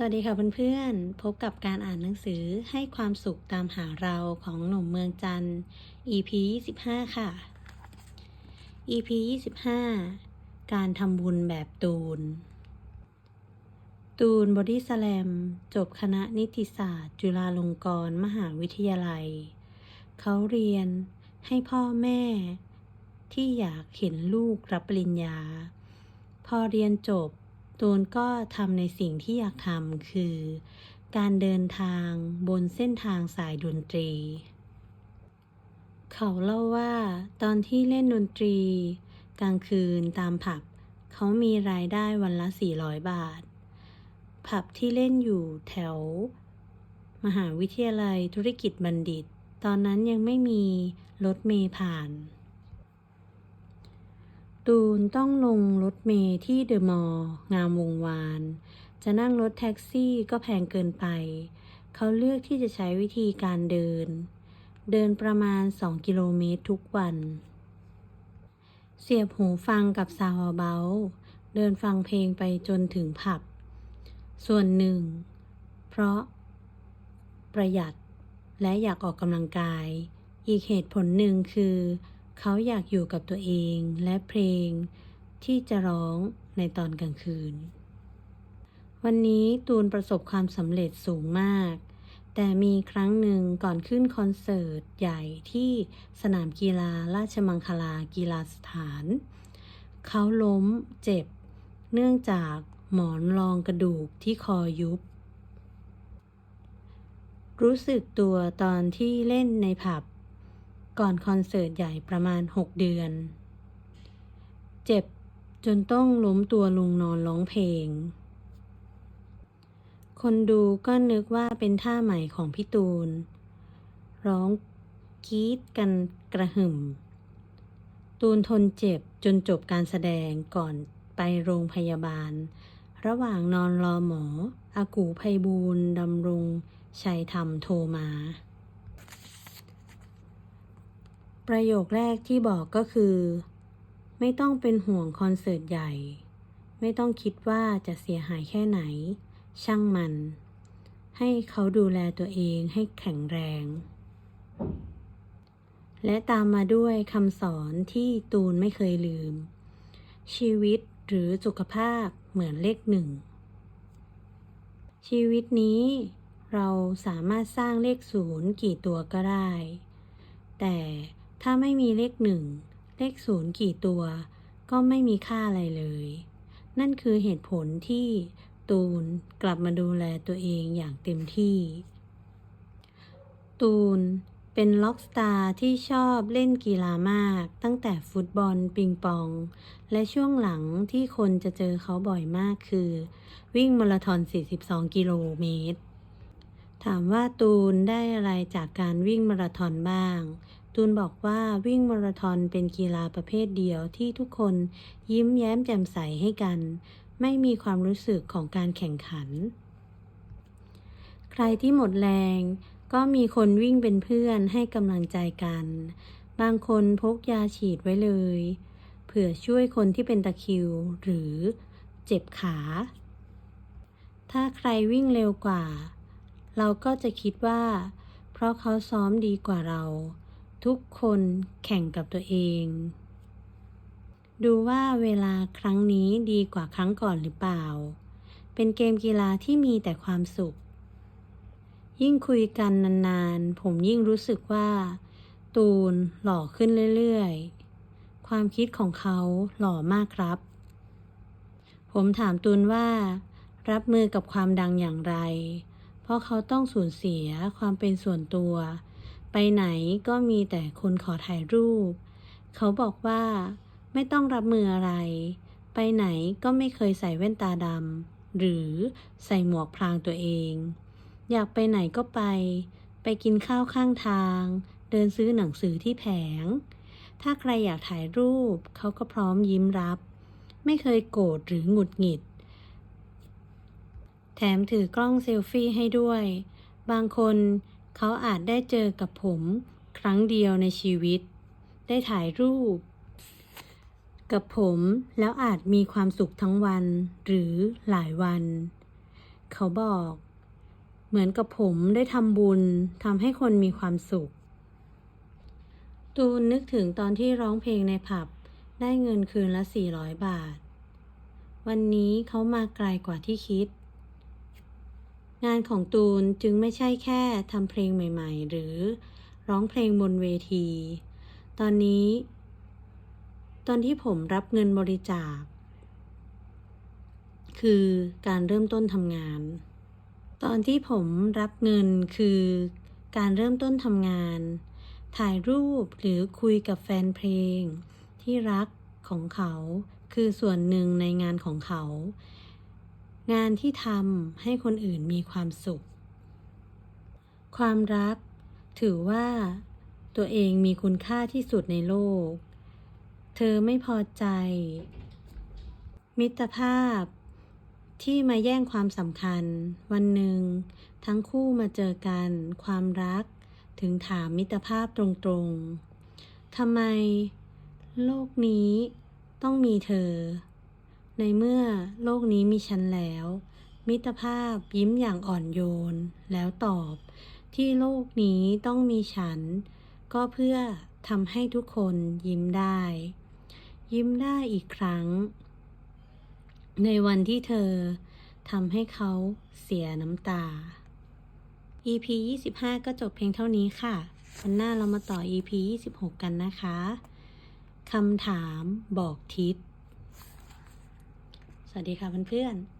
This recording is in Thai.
สวัสดีค่ะเพื่อนๆ พบกับการอ่านหนังสือให้ความสุขตามหาเราของหนุ่มเมืองจันทร์ EP 25 ค่ะ EP 25 การทำบุญแบบตูน ตูนบอดี้สแลม จบคณะนิติศาสตร์ จุฬาลงกรณ์มหาวิทยาลัย เขาเรียนให้พ่อแม่ ที่อยากเห็นลูกรับปริญญา พอเรียนจบ ตูนก็ทำในสิ่งที่อยากทำคือ การเดินทางบนเส้นทางสายดนตรี เขาเล่าว่า ตอนที่เล่นดนตรี กลางคืนตามผับ เขามีรายได้วันละ 400 บาท ผับที่เล่นอยู่แถว มหาวิทยาลัยธุรกิจบัณฑิต ตอนนั้นยังไม่มีรถเมล์ผ่าน ตูนต้องลงรถเมล์ที่เดอะมอลล์งามวงวาน จะนั่งรถแท็กซี่ก็แพงเกินไป เขาเลือกที่จะใช้วิธีการเดิน เดินประมาณ 2 กิโลเมตรทุกวัน เสียบหูฟังกับซาวเบาเดินฟังเพลงไปจนถึงผับ ส่วนหนึ่ง เพราะ ประหยัดและอยากออกกำลังกาย อีกเหตุผลหนึ่งคือ เขาอยากอยู่กับตัวเองและเพลงที่จะร้องในตอนกลางคืน วันนี้ตูนประสบความสำเร็จสูงมาก แต่มีครั้งหนึ่งก่อนขึ้นคอนเสิร์ตใหญ่ที่สนามกีฬาราชมังคลากีฬาสถาน เขาล้มเจ็บ เนื่องจากหมอนรองกระดูกที่คอยุบ รู้สึกตัวตอนที่เล่นในผับ ก่อนคอนเสิร์ตใหญ่ประมาณ 6 เดือน เจ็บจนต้องล้มตัวลงนอนร้องเพลง คนดูก็นึกว่าเป็นท่าใหม่ของพี่ตูน ร้องกรี๊ดกันกระหึ่ม ตูนทนเจ็บจนจบการแสดงก่อนไปโรงพยาบาล ระหว่างนอนรอหมอ อากูไพบูลดำรงชัยธรรมโทรมา ประโยคแรกที่บอกก็คือ ไม่ต้องเป็นห่วงคอนเสิร์ตใหญ่ ไม่ต้องคิดว่าจะเสียหายแค่ไหน ช่างมัน ให้เขาดูแลตัวเองให้แข็งแรง และตามมาด้วยคำสอนที่ตูนไม่เคยลืม ชีวิตหรือสุขภาพเหมือนเลขหนึ่ง ชีวิตนี้เราสามารถสร้างเลขศูนย์กี่ตัวก็ได้ แต่ ถ้าไม่มีเลขหนึ่งเลขศูนย์กี่ตัว ก็ไม่มีค่าอะไรเลย นั่นคือเหตุผลที่ตูนกลับมาดูแลตัวเองอย่างเต็มที่ ตูนเป็นล็อกสตาร์ที่ชอบเล่นกีฬามากตั้งแต่ฟุตบอลปิงปอง และช่วงหลังที่คนจะเจอเขาบ่อยมากคือ วิ่งมาราธอน 42 กิโลเมตร ถามว่าตูนได้อะไรจากการวิ่งมาราธอนบ้างตูนบอกว่าวิ่งมาราธอนเป็นกีฬาประเภทเดียวที่ทุกคนยิ้มแย้มแจ่มใสให้กัน ไม่มีความรู้สึกของการแข่งขัน ใครที่หมดแรง ก็มีคนวิ่งเป็นเพื่อนให้กำลังใจกัน บางคนพกยาฉีดไว้เลย เผื่อช่วยคนที่เป็นตะคิว หรือเจ็บขา ถ้าใครวิ่งเร็วกว่า เราก็จะคิดว่า เพราะเขาซ้อมดีกว่าเรา ทุกคนแข่งกับตัวเอง ดูว่าเวลาครั้งนี้ดีกว่าครั้งก่อนหรือเปล่า เป็นเกมกีฬาที่มีแต่ความสุข ยิ่งคุยกันนานๆ ผมยิ่งรู้สึกว่า ตูนหล่อขึ้นเรื่อยๆ ความคิดของเขาหล่อมากครับ ผมถามตูนว่า รับมือกับความดังอย่างไร เพราะเขาต้องสูญเสียความเป็นส่วนตัว ไปไหนก็มีแต่คนขอถ่ายรูป เขาบอกว่า ไม่ต้องรับมืออะไร ไปไหนก็ไม่เคยใส่แว่นตาดำหรือใส่หมวกพรางตัวเอง อยากไปไหนก็ไป ไปกินข้าวข้างทาง เดินซื้อหนังสือที่แผง ถ้าใครอยากถ่ายรูป เขาก็พร้อมยิ้มรับ ไม่เคยโกรธหรือหงุดหงิด แถมถือกล้องเซลฟี่ให้ด้วย บางคน เขาอาจได้เจอกับผมครั้งเดียวในชีวิต ได้ถ่ายรูป กับผมแล้วอาจมีความสุขทั้งวันหรือหลายวัน เขาบอก เหมือนกับผมได้ทำบุญทำให้คนมีความสุข ตูนนึกถึงตอนที่ร้องเพลงในผับ ได้เงินคืนละ 400 บาท วันนี้เขามาไกลกว่าที่คิด งานของตูนจึงไม่ใช่แค่ทำเพลงใหม่ ๆ หรือร้องเพลงบนเวที ตอนนี้ ตอนที่ผมรับเงินบริจาค คือการเริ่มต้นทำงาน ตอนที่ผมรับเงินคือการเริ่มต้นทำงาน ถ่ายรูปหรือคุยกับแฟนเพลง ที่รักของเขาคือส่วนหนึ่งในงานของเขา งานที่ทำให้คนอื่นมีความสุข ความรัก ถือว่าตัวเองมีคุณค่าที่สุดในโลก เธอไม่พอใจ มิตรภาพที่มาแย่งความสำคัญ วันหนึ่ง ทั้งคู่มาเจอกัน ความรัก ถึงถามมิตรภาพตรงๆทำไม โลกนี้ต้องมีเธอ ในเมื่อโลกนี้มีฉันแล้ว มิตรภาพยิ้มอย่างอ่อนโยน แล้วตอบ ที่โลกนี้ต้องมีฉัน ก็เพื่อทำให้ทุกคนยิ้มได้ ยิ้มได้อีกครั้ง ในวันที่เธอทำให้เขาเสียน้ำตา EP 25 ก็จบเพียงเท่านี้ค่ะ วันหน้าเรามาต่อ EP 26 กันนะคะ คำถามบอกทิศ สวัสดีค่ะเพื่อนๆ